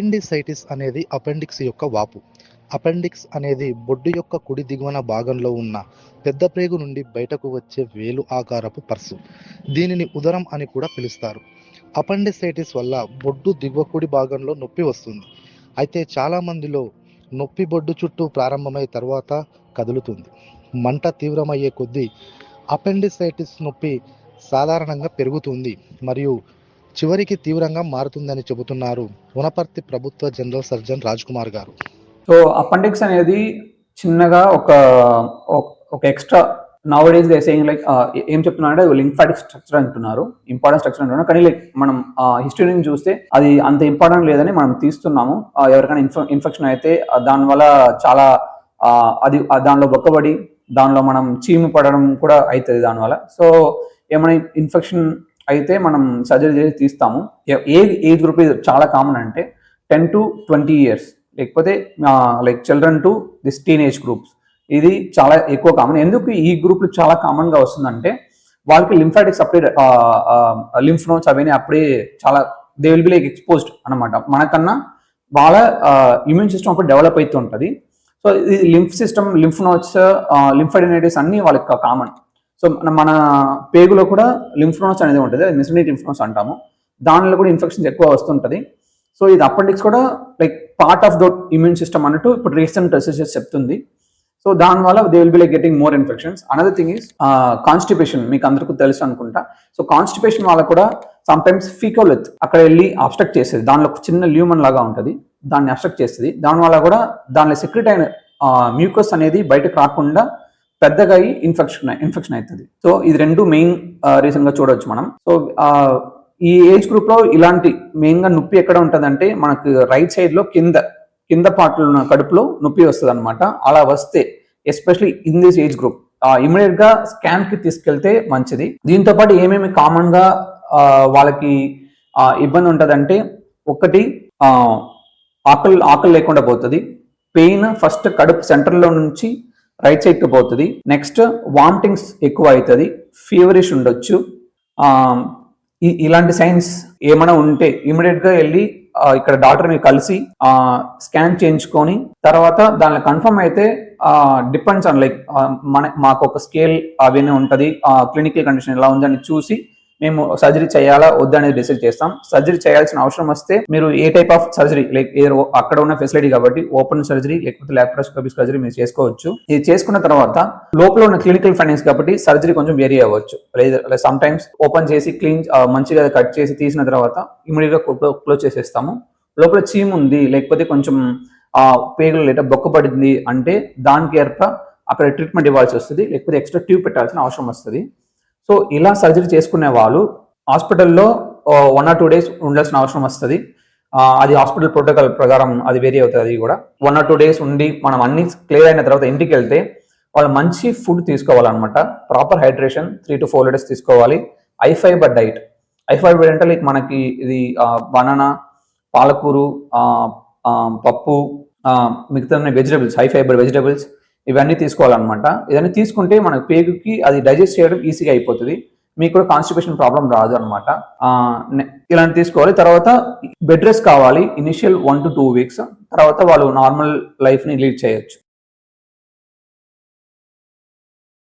Appendicitis అనేది appendix యొక్క వాపు. అపెండిక్స్ అనేది బొడ్డు యొక్క కుడి దిగువన భాగంలో ఉన్న పెద్ద ప్రేగు నుండి బయటకు వచ్చే వేలు ఆకారపు పర్సు. దీనిని ఉదరం అని కూడా పిలుస్తారు. అపెండిసైటిస్ వల్ల బొడ్డు దిగువ కుడి భాగంలో నొప్పి వస్తుంది. అయితే చాలామందిలో నొప్పి బొడ్డు చుట్టూ ప్రారంభమై తర్వాత కదులుతుంది. మంట తీవ్రమయ్యే కొద్దీ అపెండిసైటిస్ నొప్పి సాధారణంగా పెరుగుతుంది. మరియు చివరికి తీవ్రంగా మారుతుందని చెబుతున్నారు వనపర్తి ప్రభుత్వ జనరల్ సర్జన్ రాజ్ కుమార్ గారు. సో అపెండిక్స్ అనేది చిన్నగా ఒక ఒక- extra nowadays they saying like ఏం చెప్తున్నారంటే లింఫాటిక్ స్ట్రక్చర్ అంటున్నారు ఇంపార్టెంట్ స్ట్రక్చర్ అంటున్నారు. కానీ లైక్ మనం హిస్టరీ నుంచి చూస్తే అది అంత ఇంపార్టెంట్ లేదని మనం తీస్తున్నాము. ఎవరికైనా ఇన్ఫె ఇన్ఫెక్షన్ అయితే దానివల్ల చాలా అది దానిలో బొక్కబడి దానిలో మనం చీము పడడం కూడా అవుతుంది దానివల్ల సో ఏమైనా ఇన్ఫెక్షన్ అయితే మనం సర్జరీ చేసి తీస్తాము. ఏ- ఏజ్ గ్రూప్ ఇది చాలా కామన్ అంటే టెన్ టు ట్వంటీ ఇయర్స్. లేకపోతే like children to this teenage groups ఇది చాలా ఎక్కువ కామన్ ఎందుకు ఈ గ్రూప్ చాలా కామన్గా వస్తుందంటే వాళ్ళకి లింఫాటిక్స్ అప్పుడే లింఫ్ నోట్స్ అవన్నీ అప్పుడే చాలా they will be like exposed అనమాట మనకన్నా వాళ్ళ ఇమ్యూన్ సిస్టమ్ అప్పుడు డెవలప్ అవుతూ ఉంటుంది. సో ఇది lymph system lymph notes lymphadenitis అన్ని వాళ్ళకి కామన్ సో మన మన పేగులో కూడా లింఫ్నోడ్స్ అనేది ఉంటుంది. అది మెసినిటీ లింఫ్ అంటాము. దానిలో కూడా ఇన్ఫెక్షన్స్ ఎక్కువ వస్తుంటుంది. సో ఇది అపెండిక్స్ కూడా like part of the immune system అన్నట్టు ఇప్పుడు రీసెంట్ రిసెర్చెస్ చెప్తుంది. సో దానివల్ల they will be like getting more infections another thing is constipation మీకు అందరికీ తెలుసు అనుకుంటా. సో కాన్స్టిపేషన్ వల్ల కూడా సమ్ టైమ్స్ ఫీకోలెత్ అక్కడ వెళ్ళి అబ్స్ట్రక్ట్ చేసేది. దానిలో ఒక చిన్న ల్యూమన్ లాగా ఉంటుంది. దాన్ని అబ్స్ట్రక్ట్ చేస్తుంది. దానివల్ల కూడా దానిలో సెక్రెట్ అయిన మ్యూకస్ అనేది బయటకు రాకుండా పెద్దగా అయ్యి ఇన్ఫెక్షన్ ఇన్ఫెక్షన్ అవుతుంది. సో ఇది రెండు మెయిన్ రీజన్గా చూడవచ్చు మనం. సో ఈ ఏజ్ గ్రూప్లో ఇలాంటి మెయిన్గా నొప్పి ఎక్కడ ఉంటుందంటే మనకు రైట్ సైడ్లో కింద కింద పాటలు ఉన్న కడుపులో నొప్పి వస్తుంది అనమాట అలా వస్తే especially in this age group ఇమీడియట్గా స్కాన్కి తీసుకెళ్తే మంచిది. దీంతో పాటు ఏమేమి కామన్గా వాళ్ళకి ఇబ్బంది ఇబ్బంది అంటే ఒకటి ఆకలి ఆకలి లేకుండా పోతుంది. పెయిన్ ఫస్ట్ కడుపు సెంటర్లో నుంచి రైట్ సైడ్కి పోతుంది. నెక్స్ట్ వామిటింగ్స్ ఎక్కువ అవుతుంది ఫీవరిష్ ఉండొచ్చు ఇలాంటి సైన్స్ ఏమైనా ఉంటే ఇమీడియట్గా వెళ్ళి ఇక్కడ డాక్టర్ని కలిసి స్కాన్ చేయించుకొని తర్వాత దానిలో కన్ఫర్మ్ అయితే డిపెండ్స్ ఆన్ లైక్ మన మాకు ఒక స్కేల్ అవన్నీ ఉంటుంది క్లినికల్ కండిషన్ ఎలా ఉందని చూసి మేము సర్జరీ చేయాలా వద్దనేది డిసైడ్ చేస్తాం. సర్జరీ చేయాల్సిన అవసరం వస్తే మీరు ఏ టైప్ ఆఫ్ సర్జరీ లైక్ ఏదో అక్కడ ఉన్న ఫెసిలిటీ కాబట్టి ఓపెన్ సర్జరీ లేకపోతే లాప్రోస్కోపీ సర్జరీ మీరు చేసుకోవచ్చు. ఇది చేసుకున్న తర్వాత లోపల ఉన్న క్లినికల్ ఫైండింగ్స్ కాబట్టి సర్జరీ కొంచెం వేరీ అవ్వచ్చు. లేదా సమ్ టైమ్స్ ఓపెన్ చేసి క్లీన్ మంచిగా కట్ చేసి తీసిన తర్వాత ఇమీడియట్గా క్లోజ్ చేసేస్తాము. లోపల చీమ్ ఉంది లేకపోతే కొంచెం పేగులు లేదా బొక్క పడింది అంటే దానికి ఏర్ప అక్కడ ట్రీట్మెంట్ ఇవ్వాల్సి వస్తుంది లేకపోతే ఎక్స్ట్రా ట్యూబ్ పెట్టాల్సిన అవసరం వస్తుంది. సో ఇలా సర్జరీ చేసుకునే వాళ్ళు హాస్పిటల్లో వన్ ఆర్ టూ డేస్ ఉండాల్సిన అవసరం వస్తుంది. అది హాస్పిటల్ ప్రోటోకాల్ ప్రకారం అది వేరీ అవుతుంది అది కూడా. వన్ ఆర్ టూ డేస్ ఉండి మనం అన్ని క్లియర్ అయిన తర్వాత ఇంటికి వెళ్తే వాళ్ళు మంచి ఫుడ్ తీసుకోవాలన్నమాట. Proper hydration three to four litres తీసుకోవాలి. High fibre diet. High fibre అంటే లైక్ మనకి ఇది బనానా పాలకూరు పప్పు మిగతా వెజిటబుల్స్ హై ఫైబర్ వెజిటబుల్స్ ఇవన్నీ తీసుకోవాలన్నమాట. ఇవన్నీ తీసుకుంటే మన పేగుకి అది డైజెస్ట్ చేయడం ఈజీగా అయిపోతుంది. మీకు కూడా కాన్స్టిపేషన్ ప్రాబ్లం రాదు అనమాట ఇలాంటి తీసుకోవాలి. తర్వాత బెడ్ రెస్ట్ కావాలి. Initial one to two weeks తర్వాత వాళ్ళు నార్మల్ లైఫ్ని లీడ్ చేయొచ్చు.